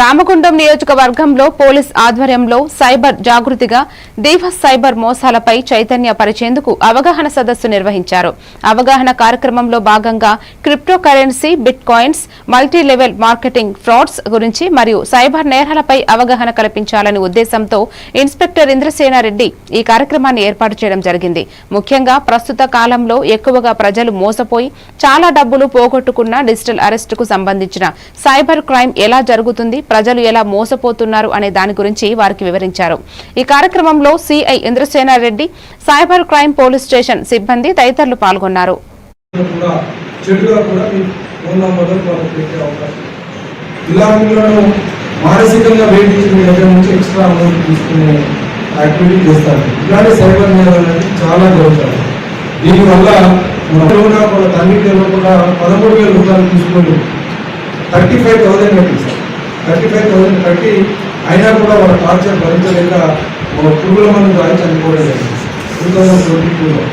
రామగుండం నియోజకవర్గంలో పోలీస్ ఆధ్వర్యంలో సైబర్ జాగృతిగా దీవ సైబర్ మోసాలపై చైతన్య పరిచేందుకు అవగాహన సదస్సు నిర్వహించారు. అవగాహన కార్యక్రమంలో భాగంగా crypto currency bitcoins multi level marketing frauds గురించి మరియు సైబర్ నేరాలపై అవగాహన కల్పించాలనే ఉద్దేశంతో ఇన్స్పెక్టర్ ఇంద్రసేనారెడ్డి ఈ కార్యక్రమాన్ని ఏర్పాటు చేయడం జరిగింది. ముఖ్యంగా ప్రస్తుత కాలంలో ఎక్కువగా ప్రజలు మోసపోయి చాలా డబ్బులు పోగొట్టుకున్న డిజిటల్ అరెస్టుకు సంబంధించిన సైబర్ క్రైమ్ ఎలా జరుగుతుంది ప్రజలు ఎలా మోసపోతున్నారు అనే దాని గురించి వారికి వివరించారు. ఈ కార్యక్రమంలో CI Indrasenareddy cyber crime police station సిబ్బంది తదితరులు పాల్గొన్నారు. మానసికంగా వేధించిన దగ్గర నుంచి ఎక్స్ట్రా అమౌంట్ తీసుకునే యాక్టివిటీ చేస్తారు. ఇలాంటి సైబర్ నేరాలు అనేది చాలా జరుగుతాయి. దీనివల్ల మన కూడా వాళ్ళ తండ్రి కూడా పదమూడు వేల రూపాయలు తీసుకొని థర్టీ ఫైవ్ థౌసండ్ కట్టిస్తారు. థర్టీ ఫైవ్ థౌసండ్ కట్టి అయినా కూడా వాళ్ళ టార్చర్ భరించలేక పురుగుల మందు ద్వారా చనిపోవడం జరిగింది టూ థౌసండ్ ట్వంటీ టూలో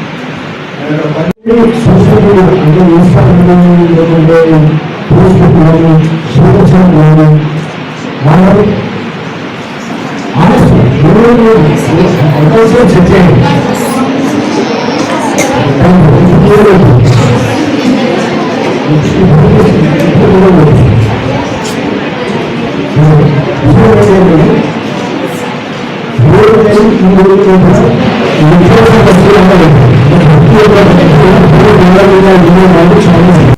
为真不假，你说这个是那个，你说这个是那个，你说这个是那个，你说这个是那个，你说这个，